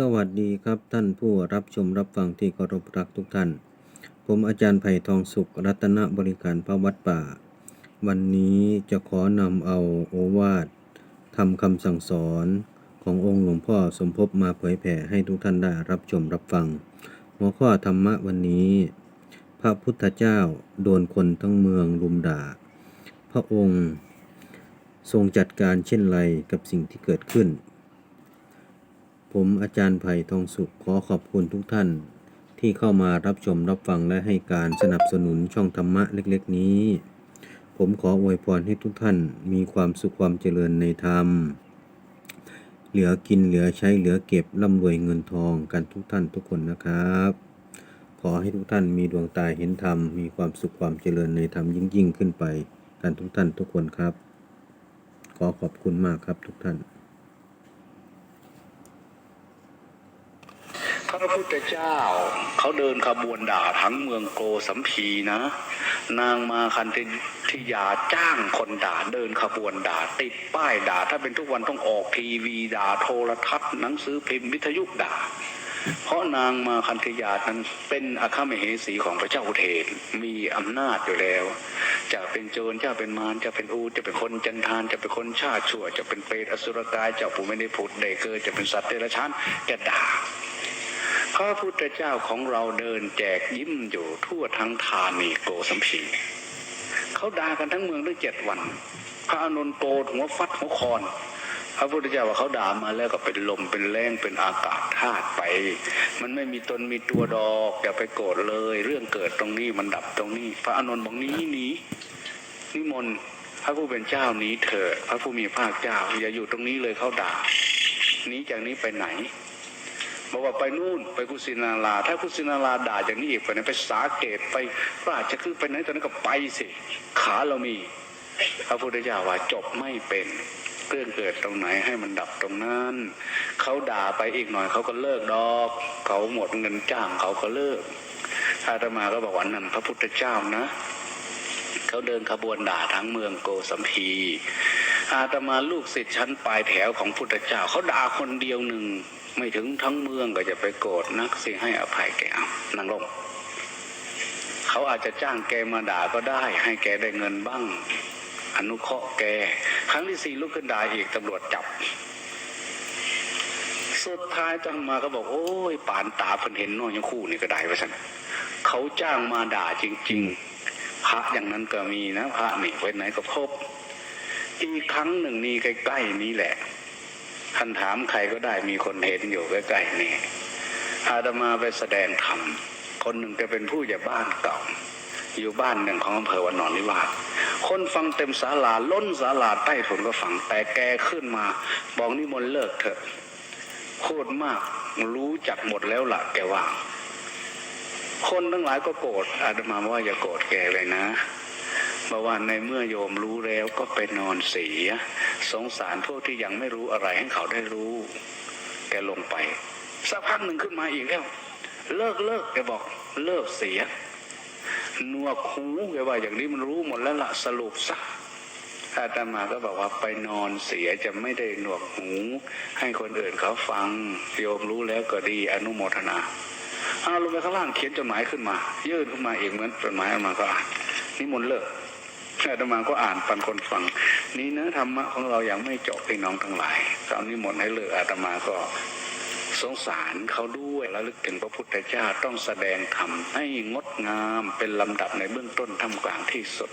สวัสดีครับท่านผู้รับชมรับฟังที่เคารพรักทุกท่าน ผมอาจารย์ไผ่ทองสุข รัตนบริการพระวัดป่า วันนี้จะขอนำเอาโอวาททำคำสั่งสอนขององค์หลวงพ่อสมภพมาเผยแผ่ให้ทุกท่านได้รับชมรับฟัง หัวข้อธรรมะวันนี้ พระพุทธเจ้าโดนคนทั้งเมืองรุมด่า พระองค์ ทรงจัดการเช่นไรกับสิ่งที่เกิดขึ้น ผมอาจารย์ไผ่ทองสุขขอขอบคุณทุกท่าน ที่เข้ามารับชมรับฟังและให้การสนับสนุนช่องธรรมะเล็กๆ นี้ ผมขออวยพรให้ทุกท่านมีความสุขความเจริญในธรรม เหลือกินเหลือใช้เหลือเก็บร่ำรวยเงินทองกันทุกท่านทุกคนนะครับ ขอให้ทุกท่านมีดวงตาเห็นธรรม มีความสุขความเจริญในธรรมยิ่งยิ่งขึ้นไปกันทุกท่านทุกคนครับ ขอขอบคุณมากครับทุกท่าน พ ระพุทธเจ้า เขาเดินขบวนด่าทั้งเมืองโกสัมพีนะ นางมาคันธิยาจ้างคนด่าเดินขบวนด่า ติดป้ายด่า ถ้าเป็นทุกวันต้องออกทีวีด่าโทรทัศน์หนังสือพิมพ์วิทยุด่า เพราะนางมาคันธยานั้นเป็นอาคามเหสีของพระเจ้าอุเทนมีอำนาจอยู่แล้ว จะเป็นโจรจะเป็นมารจะเป็นอูจะเป็นคนจันทานจะเป็นคนชาติชั่ว จะเป็นเปรตอสุรกายจ้าผู้ไม่ได้ผุดได้เกิดจะเป็นสัตว์เดรัจฉานจะด่า พระพุทธเจ้าของเราเดินแจกยิ้มอยู่ทั่วทั้งธานีโกสัมพีเขาด่ากันทั้งเมืองด้วยเจ็ดวัน พระอานนท์โกรธหัวฟัดหัวคอนพระพุทธเจ้าว่าเขาด่ามาแล้วก็เป็นลมเป็นแรงเป็นอากาศธาตุไป มันไม่มีตนมีตัวดอกอย่าไปโกรธเลย เรื่องเกิดตรงนี้มันดับตรงนี้ พระอานนท์บอกนี้นี้นิมนต์พระผู้เป็นเจ้านี้เถิดพระผู้มีภาคเจ้า อย่าอยู่ตรงนี้เลยเขาด่านี้จากนี้ไปไหน บอกว่าไปนู่นไปกุสินาราถ้ากุสินาราด่าอย่างนี้อีกไปไหนไปสาเกตไปราชคือไปไหนตอนนั้นก็ไปสิขาเรามีพระพุทธเจ้าว่าจบไม่เป็นเรื่องเกิดตรงไหนให้มันดับตรงนั้นเขาด่าไปอีกหน่อยเขาก็เลิกดอก เขาหมดเงินจ้างเขาก็เลิกอาตมาก็บอกว่านั่นพระพุทธเจ้านะ เขาเดินขบวนด่าทั้งเมืองโกสัมพี อาตมาลูกศิษย์ชั้นปลายแถวของพุทธเจ้าเขาด่าคนเดียวหนึ่ง ไม่ถึงทั้งเมืองก็จะไปโกรธนักสิให้อภัยแกเอางลงเขาอาจจะจ้างแกมาด่าก็ได้ ให้แกได้เงินบ้าง อนุเคราะห์แก ครั้งที่สี่ลุกขึ้นด่าอีกตำรวจจับ สุดท้ายจังมาก็บอก โอ้ยป่านตาเพิ่นเห็นน้อยยังคู่นี่ก็ได้ไปสันเขาจ้างมาด่าจริง ๆ พระอย่างนั้นก็มีนะ พระนี่ไปไหนก็พบ อีกครั้งหนึ่งนี่ใกล้ๆนี้แหละท่านถามใครก็ได้มีคนเห็นอยู่ใกล้ๆนี่อาตมาไปแสดงธรรมคนหนึ่งจะเป็นผู้ใหญ่บ้านเก่า อยู่บ้านหนึ่งของอำเภอวันนอนนิวาสคนฟังเต็มศาลาล้นศาลาใต้ถุนก็ฟังแต่แกขึ้นมาบอกนิมนต์เลิกเถอะพูดมากรู้จักหมดแล้วล่ะแกว่า คนทั้งหลายก็โกรธอาตมาว่าอย่าโกรธแกเลยนะ บอกว่าในเมื่อโยมรู้แล้วก็ไปนอนเสีย สงสารพวกที่ยังไม่รู้อะไรให้เขาได้รู้ แกลงไปสักพักหนึ่งขึ้นมาอีกแล้ว เลิกเลิกแกบอกเลิกเสียหนวกหูแกว่าอย่างนี้มันรู้หมดแล้วละสรุปซะอาตมาก็บอกว่าไปนอนเสียจะไม่ได้หนวกหู ให้คนอื่นเขาฟังโยมรู้แล้วก็ดีอนุโมทนาเอาลงไปข้างล่างเขียนจดหมายขึ้นมา ยื่นขึ้นมาเองเหมือนจดหมายออกมาก็นนิมนต์เลิก อาตมาก็อ่านปันคนฟัง นี่เนื้อธรรมะของเรายังไม่จบพี่น้องทั้งหลายคราวนี้หมดให้เลิกอาตมาก็สงสารเขาด้วยแล้วลึกถึงพระพุทธเจ้าต้องแสดงธรรมให้งดงามเป็นลำดับในเบื้องต้นท่ามกลางที่สุด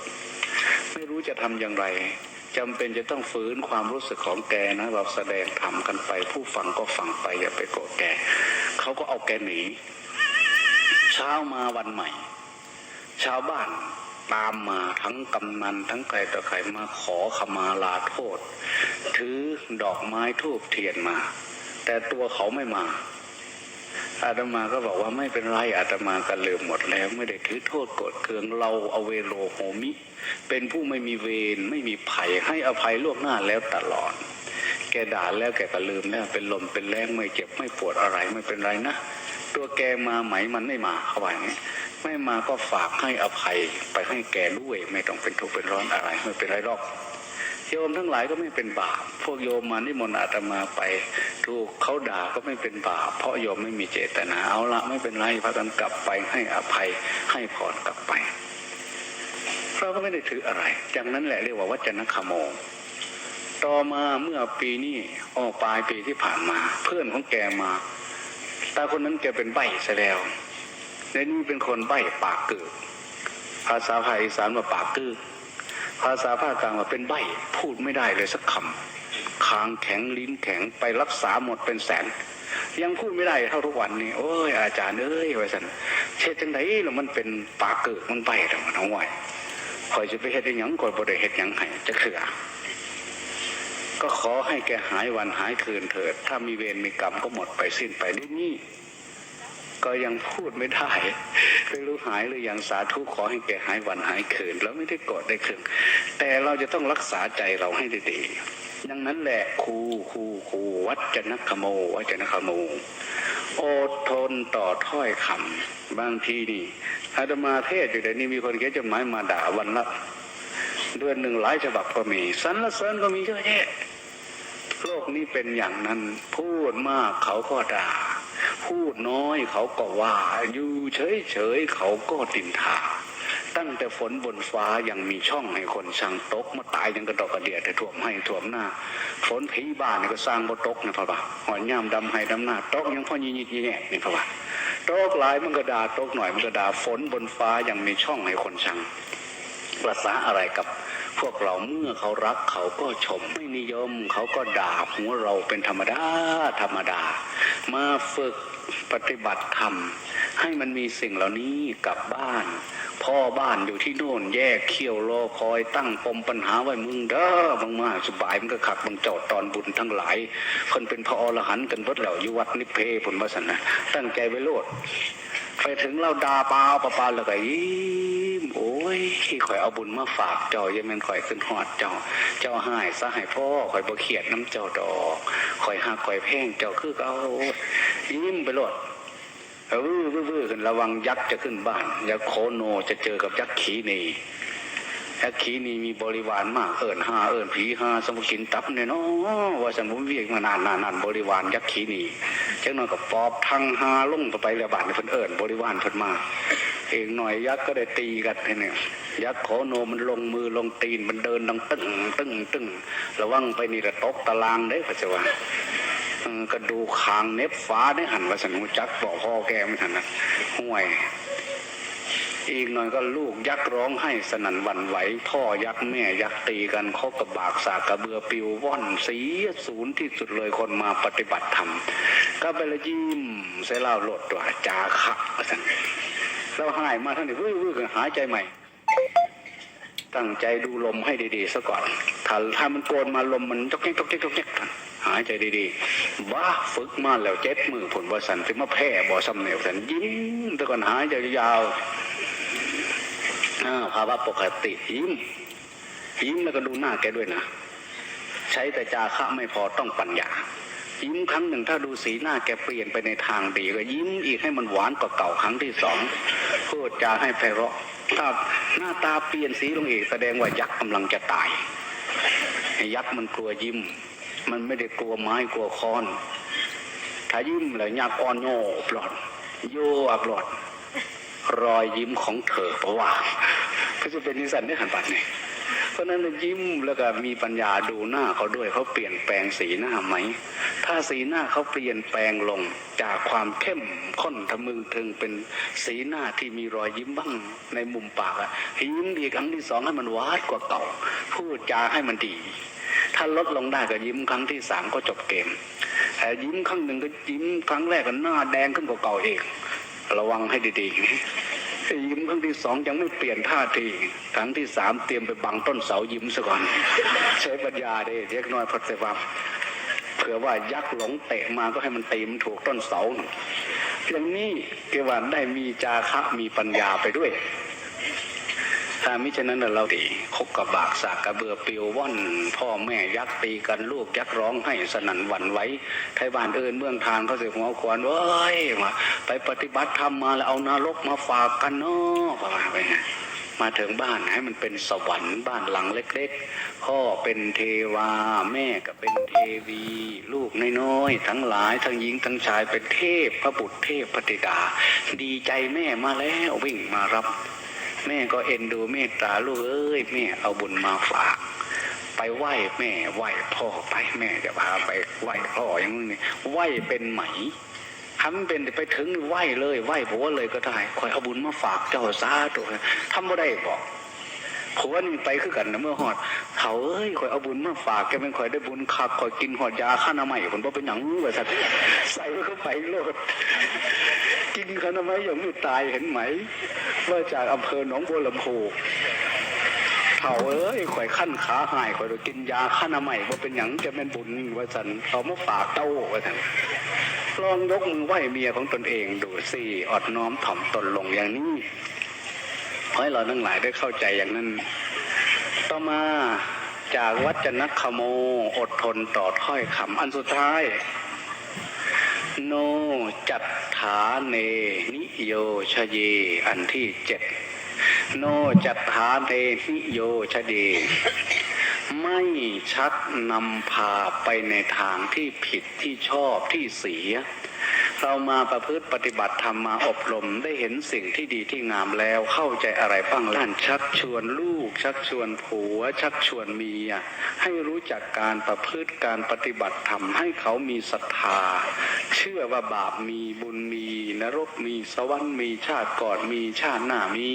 ไม่รู้จะทำอย่างไรจำเป็นจะต้องฟื้นความรู้สึกของแกนะเราแสดงธรรมกันไป ผู้ฟังก็ฟังไปอย่าไปโกรธแกเขาก็เอาแกหนี เช้ามาวันใหม่ ชาวบ้าน ตามมาทั้งกำนันทั้งใครต่อใครมาขอขมาลาโทษ ถือดอกไม้ทูบเทียนมา แต่ตัวเขาไม่มาอาตมาก็บอกว่าไม่เป็นไรอาตมาก็ลืมหมดแล้ว ไม่ได้ถือโทษโกรธเคืองเราเอาเวโรโหมิ เป็นผู้ไม่มีเวรไม่มีภัยให้อภัยล่วงหน้าแล้วตลอด แกด่าแล้วแกก็ลืมแล้วเป็นลมเป็นแรงไม่เจ็บไม่ปวดอะไรไม่เป็นไรนะ ตัวแกมาไหมมันไม่มาเขาว่าอย่างนี้ ไม่มาก็ฝากให้อภัยไปให้แกด้วย ไม่ต้องเป็นทุกข์เป็นร้อนอะไรไม่เป็นไรหรอกโยมทั้งหลายก็ไม่เป็นบาป พวกโยมมานิมนต์อาตมาไปถูกเขาด่าก็ไม่เป็นบาป เพราะโยมไม่มีเจตนาเอาละไม่เป็นไรพากันกลับไปให้อภัยให้พรกลับไปเราก็ไม่ได้ถืออะไรจากนั้นแหละเรียกว่าวัจนคโมต่อมาเมื่อปีนี้ออกปลายปีที่ผ่านมา เพื่อนของแกมาตาคนนั้นแกเป็นใบซะแล้ว ในนี้เป็นคนใบ้ปากเกิดภาษาไทยอีสานว่าปากกือภาษาภาคกลางว่าเป็นใบ้พูดไม่ได้เลยสักคำคางแข็งลิ้นแข็งไปรักษาหมดเป็นแสน ยังพูดไม่ได้เท่าทุกวันนี้โอ้ยอาจารย์เอ้ยไว่าสันเช็ดจังไดแล้วมันเป็นปากเกิดมันใบ้ทั้งมันเอาไว้คอยจะไปเฮ็ดยังก่อนบ่ได้เฮ็ดยังให้จะเถื่อก็ขอให้แกหายวันหายคืนเถิด ถ้ามีเวรมีกรรมก็หมดไปสิ้นไปด้วยนี่ ก็ยังพูดไม่ได้ไม่รู้หายหรือยังสาธุขอให้แกหายวันหายคืนแล้วไม่ได้กรธได้เคืองแต่เราจะต้องรักษาใจเราให้ดีๆดังนั้นแหละครูครูครูวัจนคโมวัจนคโมอดทนต่อถ้อยคำบางทีนี่อาตมาเทศอยู่เดี๋ยวนี้มีคนเขียนจดหมายมาด่าวันละเดือนหนึ่งหลายฉบับก็มีสรรเสริญก็มีเยอะแยะโลกนี้เป็นอย่างนั้นพูดมากเขาก็ด่า พูดน้อยเขาก็ว่า อยู่เฉยๆเขาก็ตินทาตั้งแต่ฝนบนฟ้ายังมีช่องให้คนช่างตก มาตายยังกระดอกกระเดียดแต่วมให้ท่วมหน้า ฝนผีบ้านนี่ก็สร้างบ่ตกนะพ่อป่ะหอยย่ามดำให้ดำหน้าตกยังพ่อยิยิดยีแง่นี่พ่อป่ะตกหลายมันก็ด่าตกหน่อยมันก็ด่าฝนบนฟ้ายังมีช่องให้คนช่างภาษาอะไรกับ พวกเราเมื่อเขารักเขาก็ชมไม่นิยม เขาก็ด่าหัวเราเป็นธรรมดาธรรมดา มาฝึกปฏิบัติธรรม ให้มันมีสิ่งเหล่านี้กลับบ้าน พ่อบ้านอยู่ที่โน่นแยกเขี้ยวรอคอยตั้งปมปัญหาไว้มึงเด้อมึงมาสบายมันก็ขักมึงเจอดตอนบุญทั้งหลายคนเป็นพระอรหันต์กันเบิดแล้วอยู่วัดนิเพผลวาสนะตั้งใจไว้โลด ไปถึงเราดาเปล่าเปล่าแล้วก็ยิ้มโอ้ยข่อยเอาบุญมาฝากเจ้ายังแม่นข่อยขึ้นหอดเจ้า เจ้าหายซะหายพ่อข่อยบ่เขียดน้ำเจ้าดอกข่อยหักข่อยแพงเจ้าคือเอายิ้มไปหลดเออวื้อวื้อขึ้นระวังยักษ์จะขึ้นบ้านยักษ์โคโนจะเจอกับยักษ์ขีนี ยักษ์ขีนีมีบริวารมากเอิญหาเอิญผีหาสมุกินตับเนี่ยเนาะว่าสมุนเวียกมานานนานนานบริวารยักษ์ขีนีจังน้อยก็ปอบทางหาลงต่อไปแล้วบาดนี่เพิ่นเอิญบริวารเพิ่นมาเองหน่อยยักษ์ก็ได้ตีกันเนี่ยยักษ์โคโนมันลงมือลงตีนมันเดินดังตึ้งตึ้งตึ้งระวังไปนี่ระตกตารางได้พระเจ้าว่ากระดูคางเน็บฟ้าได้หันว่าสนุจักบอกพ่อแกไม่ทันนะห่วย อีกหน่อยก็ลูกยักษ์ร้องให้สนั่นวันไหว พ่อยักษ์แม่ยักษ์ตีกันคบกับบากสากกระเบือปิวว่อนเสียศูนย์ที่สุดเลยคนมาปฏิบัติธรรมก็ไปละยิ้มใส่เหล้าหลดตัวจาขะสันเราหายมาท่านนี่วื้อวื้อกันหายใจใหม่ ตั้งใจดูลมให้ดีๆซะก่อนถ้าถ้ามันโกนมาลมมันจกแจ๊กจกแจ๊กจกแจ๊กหายใจดีๆบ้าฝึกมาแล้วเจ็ดมือผลบสันถึงมาแพ้บ่สำเหนียวสันยิ้มแต่ก่อนหายใจยาว ภาวะปกติยิ้มยิ้มแล้วก็ดูหน้าแกด้วยนะ ใช้แต่จาคะไม่พอต้องปัญญา ยิ้มครั้งหนึ่งถ้าดูสีหน้าแกเปลี่ยนไปในทางดีก็ยิ้มอีกให้มันหวานกว่าเก่าครั้งที่สองพูดจาให้ไพเราะ ถ้าหน้าตาเปลี่ยนสีลงอีกแสดงว่ายักษ์กำลังจะตายไอ้ยักษ์มันกลัวยิ้ม มันไม่ได้กลัวไม้กลัวคอน ถ้ายิ้มแล้วยักษ์อ่อนโยปลอด โยปลอด รอยยิ้มของเธอเพราะว่าก็จะเป็นนิสัยได้หันปัดนี่เพราะนั้นยิ้มแล้วก็มีปัญญาดูหน้าเขาด้วยเขาเปลี่ยนแปลงสีหน้าไหม ถ้าสีหน้าเขาเปลี่ยนแปลงลงจากความเข้มข้นทะมึงถึงเป็นสีหน้าที่มีรอยยิ้มบ้างในมุมปากอะยิ้มอีครั้งที่สองให้มันวานกว่าเก่าพูดจาให้มันดี ถ้าลดลงได้ก็ยิ้มครั้งที่สามก็จบเกมแต่ยิ้มครั้งหนึ่งก็ยิ้มครั้งแรกก็หน้าแดงขึ้นกว่าเก่าเอง ระวังให้ดีๆยิ้มครั้งที่สองยังไม่เปลี่ยนท่าทีครั้งที่สามเตรียมไปบังต้นเสายิ้มซะก่อน ใช้ปัญญาเด้เล็กน้อยพัดเสวับเผื่อว่ายักษ์หลงเตะมาก็ให้มันตีมันถูกต้นเสาอย่างนี้เกวันได้มีจาคะมีปัญญาไปด้วย ถ้ามิฉะนั้นเราดีคบกับบากสากกระเบือปิวว่อน พ่อแม่ยักตีกันลูกยักร้องให้สนั่นหวั่นไหวไทยบ้านเอินเมืองทานเขาเสียหัวขวานเว้ยมาไปปฏิบัติธรรมมาแล้วเอานรกมาฝากกันเนาะประมาณไปไงมาถึงบ้านให้มันเป็นสวรรค์บ้านหลังเล็กๆ พ่อเป็นเทวา แม่ก็เป็นเทวี ลูกน้อยๆทั้งหลายทั้งหญิงทั้งชายเป็นเทพพระบุตรเทพปฏิดา ดีใจแม่มาแล้ววิ่งมารับ แม่ก็เอ็นดูเมตตาลูกเอ้ยแม่เอาบุญมาฝาก ไปไหว้แม่ไหว้พ่อไปแม่จะพาไปไหว้พ่ออย่างนี้ไหว้เป็นไหมทำเป็นไปถึงไหว้เลยไหว้ผัวเลยก็ได้คอยเอาบุญมาฝากเจ้าซาตัวทำบ่ได้บอกผัวนี่ไปคือกันนะเมื่อหอดเขาเอ้ยคอยเอาบุญมาฝากแกเป็นคอยได้บุญคักคอยกินหอดยาข้านามัยคนบ่เป็นหยังว่าสัตว์ใส่เข้าไปโลด กินข้านามัยอย่างไม่ตายเห็นไหม ว่าจากอำเภอหนองบัวลำพูเถ่าเอ้ยข่อยขั้นขาหายข่อยกินยาข้านามัยว่าเป็นหยังจะเป็นบุญว่าสันเขามาฝากเต้าว่าสันลองยกมือไหว้เมียของตนเองดูสิอดน้อมถ่อมตนลงอย่างนี้ขอให้เราทั้งหลายได้เข้าใจอย่างนั้น ต่อมาจากวัจนคโมอดทนต่อถ้อยคำอันสุดท้าย โน จัตถาเนนิโยชเย อันที่เจ็ดโนจัตถาเนนิโยชเดไม่ชักนำพาไปในทางที่ผิดที่ชอบที่เสีย เรามาประพฤติปฏิบัติธรรมมาอบรมได้เห็นสิ่งที่ดีที่งามแล้วเข้าใจอะไรบ้างล้านชักชวนลูก ชักชวนผัว ชักชวนเมีย ให้รู้จักการประพฤติการปฏิบัติธรรมให้เขามีศรัทธา เชื่อว่าบาปมีบุญมี นรกมีสวรรค์มีชาติก่อนมีชาติหน้ามี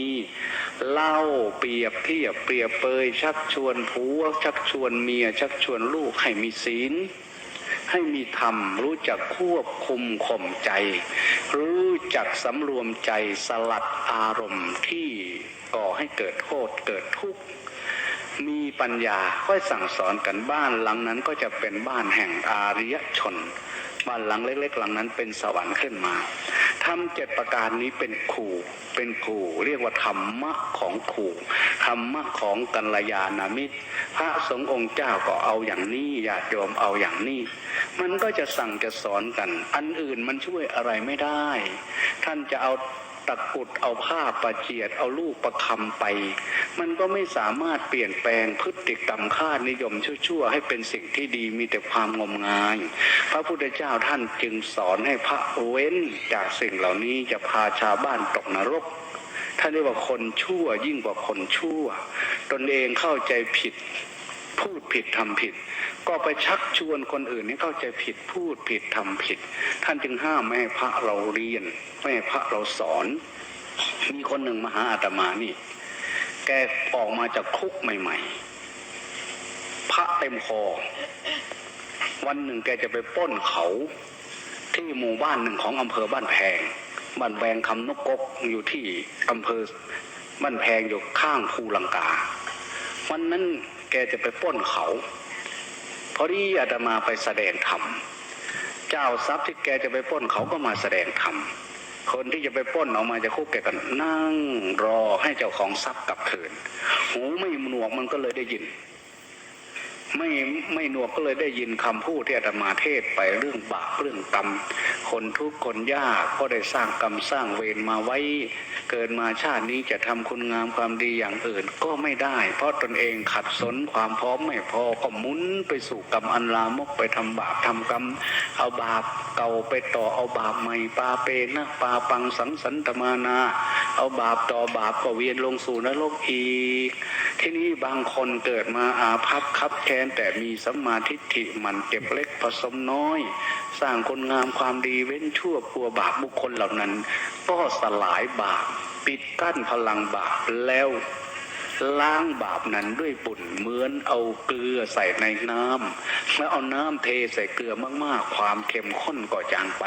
เล่าเปรียบเทียบเปรียบเปยชักชวนผัว ชักชวนเมีย ชักชวนลูกให้มีศีล ให้มีธรรม รู้จักควบคุมข่มใจ รู้จักสำรวมใจสลัดอารมณ์ที่ก่อให้เกิดโทษเกิดทุกข์มีปัญญาค่อยสั่งสอนกันบ้านหลังนั้นก็จะเป็นบ้านแห่งอาริยชน บ้านหลังเล็กๆหลังนั้นเป็นสวรรค์ขึ้นมา ทำเจ็ดประการนี้เป็นครูเป็นครูเรียกว่าธรรมะของครูธรรมะของกัลยาณมิตร พระสงฆ์องค์เจ้าก็เอาอย่างนี้ญาติโยมเอาอย่างนี้ มันก็จะสั่งจะสอนกัน อันอื่นมันช่วยอะไรไม่ได้ ท่านจะเอา ตะกุดเอาผ้าประเจียดเอาลูกประคำไป มันก็ไม่สามารถเปลี่ยนแปลงพฤติกรรมค่านิยมชั่วๆ ให้เป็นสิ่งที่ดีมีแต่ความงมงาย พระพุทธเจ้าท่านจึงสอนให้พระเว้นจากสิ่งเหล่านี้จะพาชาวบ้านตกนรกท่านเรียกว่าคนชั่วยิ่งกว่าคนชั่ว ตนเองเข้าใจผิด พูดผิดทำผิด ก็ไปชักชวนคนอื่นให้เข้าใจผิดพูดผิดทำผิด ท่านจึงห้ามไม่ให้พระเราเรียน ไม่ให้พระเราสอน มีคนหนึ่งมาหาอาตมานี่ แกออกมาจากคุกใหม่ ๆ พระเต็มคอ วันหนึ่งแกจะไปป้นเขา ที่หมู่บ้านหนึ่งของอำเภอบ้านแพงบ้านแพงคำนกกกอยู่ที่อำเภอบ้านแพงอยู่ข้างภูลังกา วันนั้น แกจะไปป้นเขาพอดีอาตมาไปแสดงธรรมเจ้าทรัพย์ที่แกจะไปป้นเขาก็มาแสดงธรรมคนที่จะไปป้นออกมาจะคุกแกก็นั่งรอให้เจ้าของทรัพย์กลับคืน หูไม่หนวกมันก็เลยได้ยิน ไม่ไม่หนวกก็เลยได้ยินคำพูดที่อาตมาเทศไปเรื่องบาปเรื่องกรรมคนทุกข์คนยากก็ได้สร้างกรรมสร้างเวรมาไว้ เกิดมาชาตินี้จะทำคุณงามความดีอย่างอื่นก็ไม่ได้ เพราะตนเองขัดสนความพร้อมไม่พอก็มุนไปสู่กรรมอันลามกไปทำบาปทำกรรมเอาบาปเก่าไปต่อเอาบาปใหม่ปาเปนะปาปังสังสันตมานา เอาบาปต่อบาปก็เวียนลงสู่นรกอีก ที่นี้บางคนเกิดมาอาภัพคับแค้นแต่มีสัมมาทิฏฐิมันเก็บเล็กผสมน้อย สร้างคนงามความดีเว้นชั่วกลัวบาปบุคคลเหล่านั้น ก็สลายบาปปิดกั้นพลังบาปแล้วล้างบาปนั้นด้วยบุญเหมือนเอาเกลือใส่ในน้ำแล้วเอาน้ำเทใส่เกลือมากๆ ความเข้มข้นก็จางไป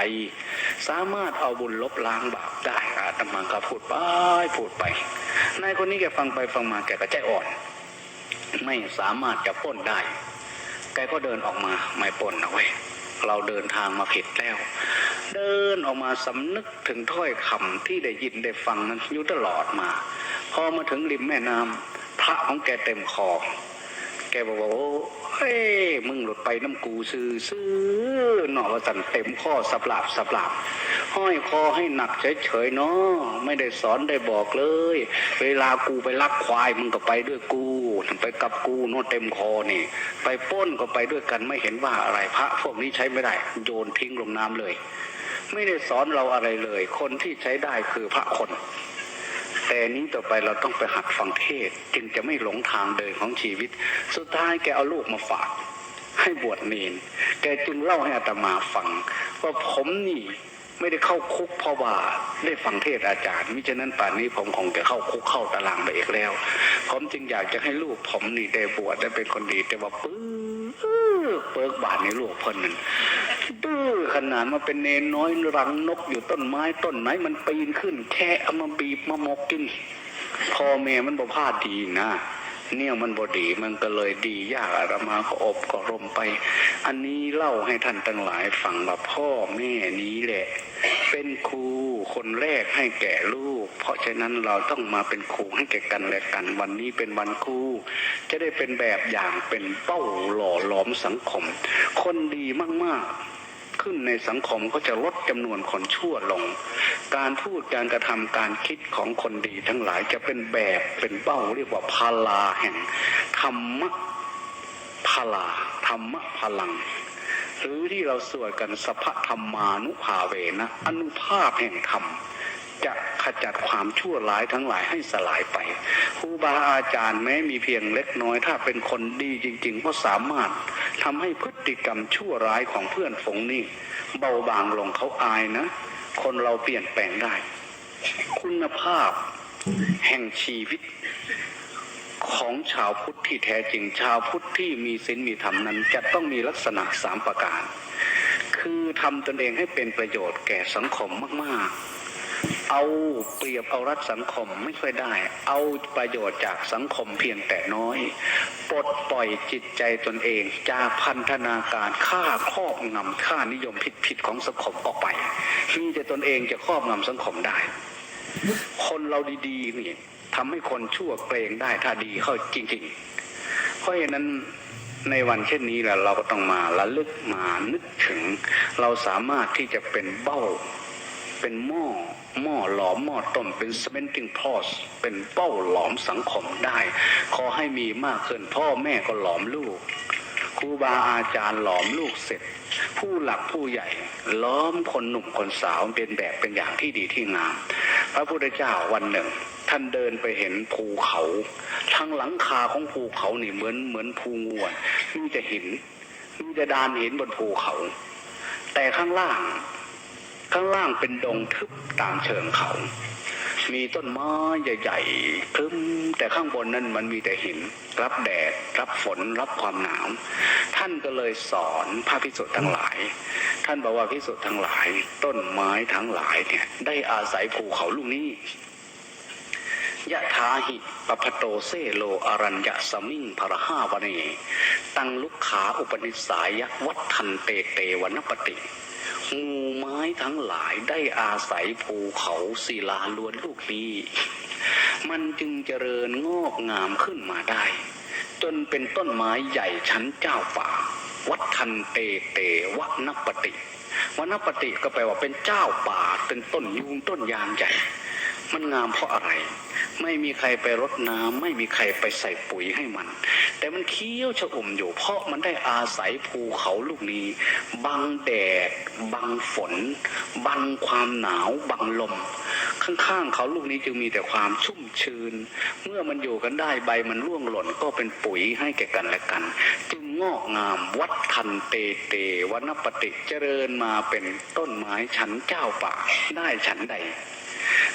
สามารถเอาบุญลบล้างบาปได้อาตมาก็พูดไปพูดไปนายคนนี้แกฟังไปฟังมาแกก็ใจอ่อน ไม่สามารถจะพ้นได้ แกก็เดินออกมาไม่ปล้นเอาไว้ยเราเดินทางมาผิดแล้ว เดินออกมาสำนึกถึงถ้อยคำที่ได้ยินได้ฟังนั้นอยู่ตลอดมา พอมาถึงริมแม่น้ำพระของแกเต็มคอ แกบอกว่าโอ้เฮ้ยมึงหลุดไปน้ำกูซื้อซื้อหนอว่าสันเต็มข้อสับหลาบสับหลาบห้อยคอให้หนักเฉยๆเนาะไม่ได้สอนได้บอกเลย เวลากูไปลักควายมึงก็ไปด้วยกูไปกับกูโน่นเต็มคอนี่ ไปป้นก็ไปด้วยกันไม่เห็นว่าอะไรพระพวกนี้ใช้ไม่ได้ โยนทิ้งลงน้ำเลย ไม่ได้สอนเราอะไรเลย คนที่ใช้ได้คือพระคน แต่นี้ต่อไปเราต้องไปหัดฟังเทศจึงจะไม่หลงทางเดินของชีวิต สุดท้ายแกเอาลูกมาฝาก ให้บวชเนนแกจึงเล่าให้อาตมาฟัง ว่าผมนี่ไม่ได้เข้าคุกเพราะว่าได้ฟังเทศอาจารย์มิฉะนั้นป่านนี้ผมคงจะเข้าคุกเข้าตารางไปอีกแล้ว ผมจึงอยากจะให้ลูกผมนี่ได้บวชได้เป็นคนดี แต่ว่าปื้อเปิกบาทในลูกคนนั้น ดื้อขนาดมาเป็นเนนน้อยรังนกอยู่ต้นไม้ต้นไหนมันปีนขึ้น แค่เอามาบีบมามกกินพ่อแม่มันบ่พลาดดีนะเนี่ยมันบอดีมันก็เลยดียากอาตมาก็อบก็รมไป อันนี้เล่าให้ท่านทั้งหลายฟังว่าพ่อแม่นี้แหละ เป็นครูคนแรกให้แก่ลูก เพราะฉะนั้นเราต้องมาเป็นครูให้แก่กันและกัน วันนี้เป็นวันครูจะได้เป็นแบบอย่างเป็นเป้าหล่อหลอมสังคม คนดีมากๆ ขึ้นในสังคมก็จะลดจำนวนคนชั่วลง การพูดการกระทำการคิดของคนดีทั้งหลายจะเป็นแบบเป็นเป้าเรียกว่าพาลาแห่งธรรมะพาลาธรรมะพลัง หรือที่เราสวดกันสัพพธรรมานุภาเวนะอนุภาพแห่งธรรม จะขจัดความชั่วร้ายทั้งหลายให้สลายไปครูบาอาจารย์แม้มีเพียงเล็กน้อย ถ้าเป็นคนดีจริง ๆ ก็สามารถทำให้พฤติกรรมชั่วร้ายของเพื่อนฝงนี่เบาบางลงเขาอายนะ คนเราเปลี่ยนแปลงได้ คุณภาพแห่งชีวิตของชาวพุทธที่แท้จริงชาวพุทธที่มีศีลมีธรรมนั้น จะต้องมีลักษณะสามประการ คือทำตนเองให้เป็นประโยชน์แก่สังคมมากๆ เอาเปรียบเอารัดสังคมไม่ค่อยได้ เอาประโยชน์จากสังคมเพียงแต่น้อย ปลดปล่อยจิตใจตนเอง จากพันธนาการฆ่าครอบงำค่านิยมผิดๆของสังคมออกไปมีแต่ตนเองจะครอบงำสังคมได้ คนเราดีๆนี่ทำให้คนชั่วเกรงได้ถ้าดีเข้าจริง ๆ เพราะฉะนั้นในวันเช่นนี้แหละเราก็ต้องมาระลึกมานึกถึง เราสามารถที่จะเป็นเบ้า เป็นหม้อหม้อหลอมหม้อต้มเป็น cementing pot เป็นเป้าหลอมสังคมได้ ขอให้มีมากขึ้นพ่อแม่ก็หลอมลูกครูบาอาจารย์หลอมลูกเสร็จ ผู้หลักผู้ใหญ่ล้อมคนหนุ่มคนสาวเป็นแบบเป็นอย่างที่ดีที่งาม พระพุทธเจ้าวันหนึ่ง ท่านเดินไปเห็นภูเขาทางหลังคาของภูเขานี่เหมือนเหมือนภูงวดมีแต่หินมีแต่ดานหินบนภูเขา แต่ข้างล่าง ข้างล่างเป็นดงทึบตามเชิงเขา มีต้นไม้ใหญ่ๆครึ้มแต่ข้างบนนั้นมันมีแต่หิน รับแดด รับฝน รับความหนาว ท่านก็เลยสอนพระพิสุทธ์ทั้งหลาย ท่านบอกว่าพิสุทธ์ทั้งหลาย ต้นไม้ทั้งหลายเนี่ยได้อาศัยภูเขาลูกนี้ยะทาหิปปโตเซโลอรัญญสมิงพระห้าวเน ตังลุกขาอุปนิสายวัฏทันเตเตวนปติ งูไม้ทั้งหลายได้อาศัยภูเขาศิลาล้วนลูกนี้ มันจึงเจริญงอกงามขึ้นมาได้ จนเป็นต้นไม้ใหญ่ชั้นเจ้าป่า วัดทันเตเตวนปติวนปติก็แปลว่าเป็นเจ้าป่าเป็นต้นยูงต้นยางใหญ่ มันงามเพราะอะไร ไม่มีใครไปรดน้ำไม่มีใครไปใส่ปุ๋ยให้มัน แต่มันเคี้ยวชะอมอยู่ เพราะมันได้อาศัยภูเขาลูกนี้ บังแดด บังฝน บังความหนาว บังลม ข้างๆเขาลูกนี้จึงมีแต่ความชุ่มชื้น เมื่อมันอยู่กันได้ใบมันร่วงหล่นก็เป็นปุ๋ยให้แก่กันและกัน จึงงอกงามวัดทันเตเตวนปติเจริญมาเป็นต้นไม้ชั้นเจ้าป่าได้ชั้นใด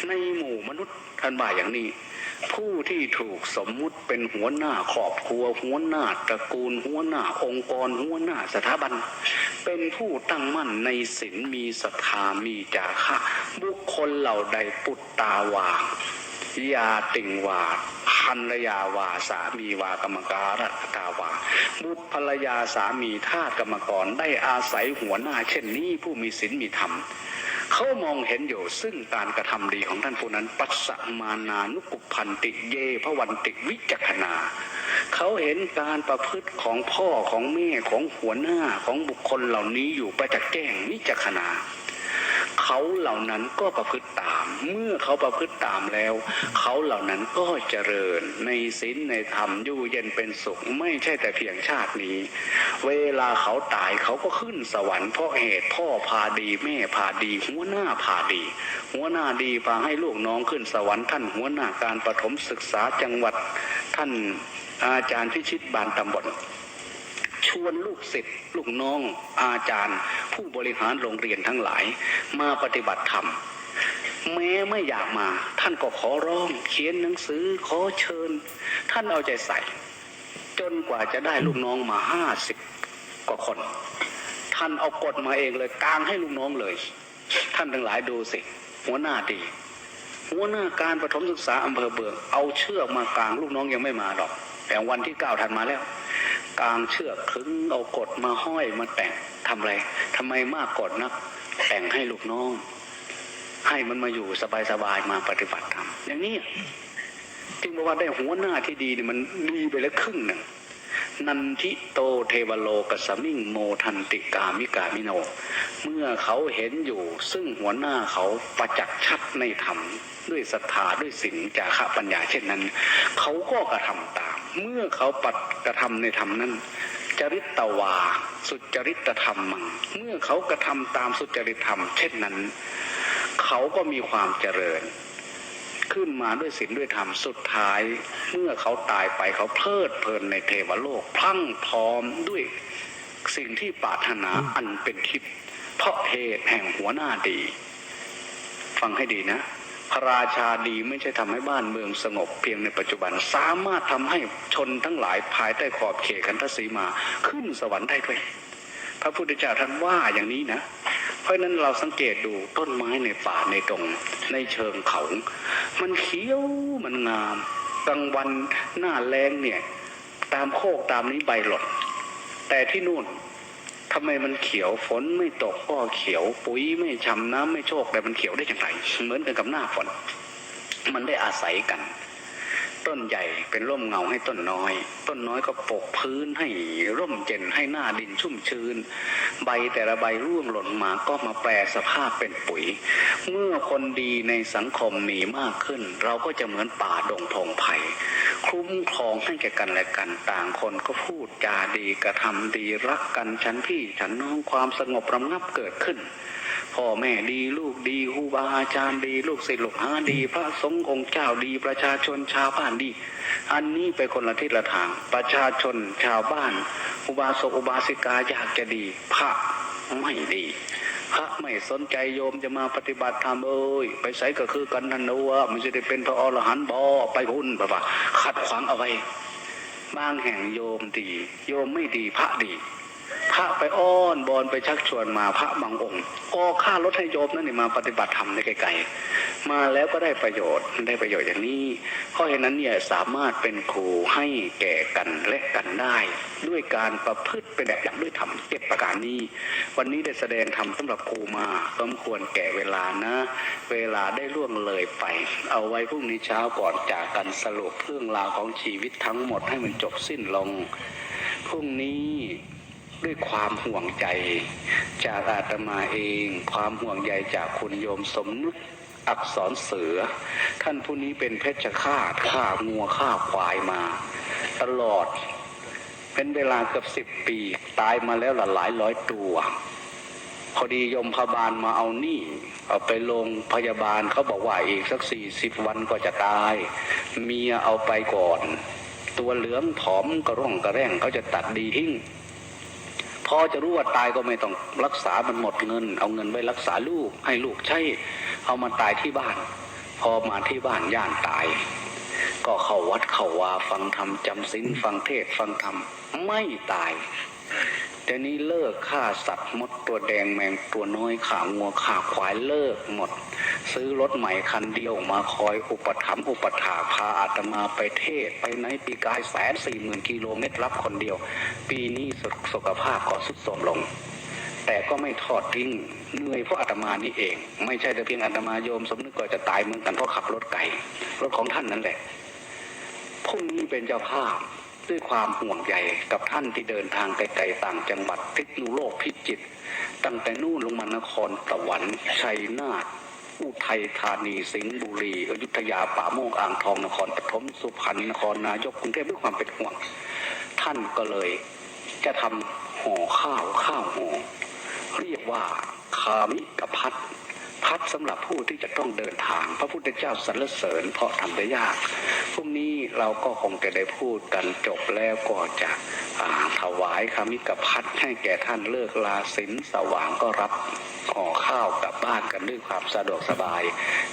ในหมู่มนุษย์ท่านบ่าอย่างนี้ ผู้ที่ถูกสมมุติเป็นหัวหน้าครอบครัว หัวหน้าตระกูล หัวหน้าองค์กร หัวหน้าสถาบัน เป็นผู้ตั้งมั่นในศีลมีศรัทธามีจาคะบุคคลเหล่าใดปุตตาวางยาติงวาพันรยาวาสามีวากรรมการัตาวาบุตรภรรยาสามีทาสกรรมกรได้อาศัยหัวหน้า เช่นนี้ผู้มีศีลมีธรรม เขามองเห็นอยู่ซึ่งการกระทำดีของท่านผู้นั้น ปัสสมานานุกุพันติเยพระวันติวิจักนาเขาเห็นการประพฤติของพ่อของแม่ของหัวหน้าของบุคคลเหล่านี้อยู่ประจักษ์แจ้งวิจักนา เขาเหล่านั้นก็ประพฤติตาม เมื่อเขาประพฤติตามแล้ว เขาเหล่านั้นก็เจริญในศีลในธรรมอยู่เย็นเป็นสุขไม่ใช่แต่เพียงชาตินี้ เวลาเขาตายเขาก็ขึ้นสวรรค์เพราะเหตุพ่อพาดีแม่พาดี หัวหน้าพาดี หัวหน้าดีพาให้ลูกน้องขึ้นสวรรค์ท่านหัวหน้าการประถมศึกษาจังหวัดท่านอาจารย์พิชิตบานตำบล วนลูกศิษย์ลูกน้องอาจารย์ ผู้บริหารโรงเรียนทั้งหลาย มาปฏิบัติธรรมแม้ไม่อยากมาท่านก็ขอร้องเขียนหนังสือขอเชิญ ท่านเอาใจใส่ จนกว่าจะได้ลูกน้องมาห้าสิบกว่าคน ท่านเอากฎมาเองเลยกลางให้ลูกน้องเลย ท่านทั้งหลายดูสิ หัวหน้าดี หัวหน้าการประถมศึกษาอำเภอเบืองเอาเชือกมากลางลูกน้องยังไม่มาหรอก แต่วันที่เก้าทันมาแล้วกางเชือกขึงเอากดมาห้อยมาแต่งทำอะไรทำไมมากกดนัก แต่งให้ลูกน้อง ให้มันมาอยู่สบายๆมาปฏิบัติธรรมอย่างนี้จึงบอกว่าได้หัวหน้าที่ดีเนี่ยมันดีไปแล้วครึ่งหนึ่งนันทิโตเทวโลกสมิงโมทันติกามิกามิโน เมื่อเขาเห็นอยู่ ซึ่งหัวหน้าเขาประจักษ์ชัดในธรรม ด้วยศรัทธาด้วยศีลจาระปัญญาเช่นนั้น เขาก็กระทำตาม เมื่อเขาปัดกระทำในธรรมนั้น จริตตวา สุจริตธรรมมังเมื่อเขากระทำตามสุจริตธรรม เช่นนั้น เขาก็มีความเจริญ ขึ้นมาด้วยศีลด้วยธรรมสุดท้าย เมื่อเขาตายไปเขาเพลิดเพลินในเทวโลกพลั่งพร้อมด้วยสิ่งที่ปรารถนาอันเป็นทิพย์เพราะเหตุแห่งหัวหน้าดี ฟังให้ดีนะ พระราชาดีไม่ใช่ทำให้บ้านเมืองสงบเพียงในปัจจุบัน สามารถทำให้ชนทั้งหลายภายใต้ขอบเขตคันธสีมาขึ้นสวรรค์ได้ด้วย พระพุทธเจ้าท่านว่าอย่างนี้นะ เพราะฉะนั้นเราสังเกตดูต้นไม้ในป่าในตรงในเชิงเขา มันเขียวมันงามกลางวันหน้าแรงเนี่ย ตามโคกตามนี้ใบหล่นแต่ที่นู่น ทำไมมันเขียวฝนไม่ตกก็เขียวปุ๋ยไม่ช้ำน้ำไม่โชคแต่มันเขียวได้อย่างไรเหมือนกันกับหน้าฝน มันได้อาศัยกัน ต้นใหญ่เป็นร่มเงาให้ต้นน้อย ต้นน้อยก็ปกพื้นให้ร่มเย็นให้หน้าดินชุ่มชื้น ใบแต่ละใบร่วงหล่นมาก็มาแปลสภาพเป็นปุ๋ย เมื่อคนดีในสังคมมีมากขึ้น เราก็จะเหมือนป่าดงพงไผ่คุ้มครองให้แก่กันและกันต่างคนก็พูดจาดีกระทำดีรักกันฉันพี่ฉันน้องความสงบระงับเกิดขึ้น พ่อแม่ดีลูกดีครูบาอาจารย์ดีลูกศิษย์ลูกหาดี พระสงฆ์องค์เจ้าดีประชาชนชาวบ้านดี อันนี้ไปคนละทิศละทาง ประชาชนชาวบ้าน อุบาสกอุบาสิกาอยากจะดี พระไม่ดีพระไม่สนใจโยมจะมาปฏิบัติธรรมเอ้ยไปใส่ก็คือกันนันนะว่ามันจะได้เป็นพระอรหันต์บอไปพุ่นปะปะขัดขวางเอาไว้บางแห่งโยมดี โยมไม่ดีพระดี พระไปอ้อนบอนไปชักชวนมาพระบางองค์ก็ค่ารถให้โยมนั่นนี่มาปฏิบัติธรรมในไกลๆมาแล้วก็ได้ประโยชน์ได้ประโยชน์อย่างนี้เพราะฉะนั้นเนี่ยสามารถเป็นครูให้แก่กันและกันได้ ด้วยการประพฤติเป็นแบบอย่างด้วยธรรมเจ็ดประการนี้ วันนี้ได้แสดงธรรมสำหรับครูมาสมควรแก่เวลานะ เวลาได้ล่วงเลยไป เอาไว้พรุ่งนี้เช้าก่อนจากกันสรุปเรื่องราวของชีวิตทั้งหมดให้มันจบสิ้นลงพรุ่งนี้ ด้วยความห่วงใจจากอาตมาเอง ความห่วงใยจากคุณโยมสมนึกอักษรเสือ ท่านผู้นี้เป็นเพชฌฆาตฆ่างัวฆ่าควายมา ตลอด เป็นเวลาเกือบสิบปี ตายมาแล้วหลายร้อยตัวพอดียมพบาลมาเอานี่เอาไปลงพยาบาลเขาบอกว่าอีกสักสี่สิบวันก็จะตาย เมียเอาไปก่อน ตัวเหลืองผอมกระร่องกระแร่งเขาจะตัดดีทิ้ง พอจะรู้ว่าตายก็ไม่ต้องรักษามันหมดเงิน เอาเงินไว้รักษาลูก ให้ลูกใช้เอามาตายที่บ้าน พอมาที่บ้านย่านตาย ก็เข้าวัดเข้าวาฟังธรรมจำศีลฟังเทศฟังธรรมไม่ตายแต่นี้เลิกฆ่าสัตว์มดตัวแดงแมงตัวน้อยขางัวขาควายเลิกหมด ซื้อรถใหม่คันเดียวมาคอยอุปถัมภ์อุปถาพาอาตมาไปเทศ ไปไหนปีกายแสนสี่หมื่นกิโลเมตรรับคนเดียว ปีนี้สุขสุขภาพก็สุดโทรมลง แต่ก็ไม่ทอดทิ้งเหนื่อยเพราะอาตมานี่เอง ไม่ใช่แต่เพียงอาตมาโยมสมนึกก็จะตายเหมือนกันเพราะขับรถไกลรถของท่านนั่นแหละพรุ่งนี้เป็นเจ้าภาพด้วยความห่วงใยกับท่านที่เดินทางไกลๆต่างจังหวัดพิษณุโลกพิจิตรตั้งแต่นู่นลงมานครสวรรค์ชัยนาท อุทัยธานีสิงห์บุรีอยุธยาป่าโมกอ่างทองนครปฐมสุพรรณนครนายกกรุงเทพด้วยความเป็นห่วง ท่านก็เลยจะทำห่อข้าวข้าวห่อเรียกว่าคามิกพั ดพัดสำหรับผู้ที่จะต้องเดินทาง พระพุทธเจ้าสรรเสริญเพราะทำได้ยากพรุ่งนี้เราก็คงจะได้พูดกันจบแล้วก็จะถวายคามิกพัดให้แก่ท่านเลิกลาสินสว่างก็รับห่อข้าวกลับบ้านกันด้วยความสะดวกสบาย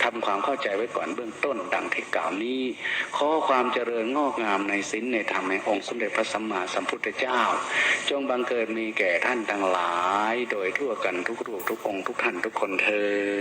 ทำความเข้าใจไว้ก่อนเบื้องต้นดังที่กล่าวนี้ขอความเจริญงอกงามในศีลในธรรมในองค์สมเด็จพระสัมมาสัมพุทธเจ้า จงบังเกิดมีแก่ท่านทั้งหลาย โดยทั่วกันทุกรูปทุกองค์ทุกท่านทุกคนเธอ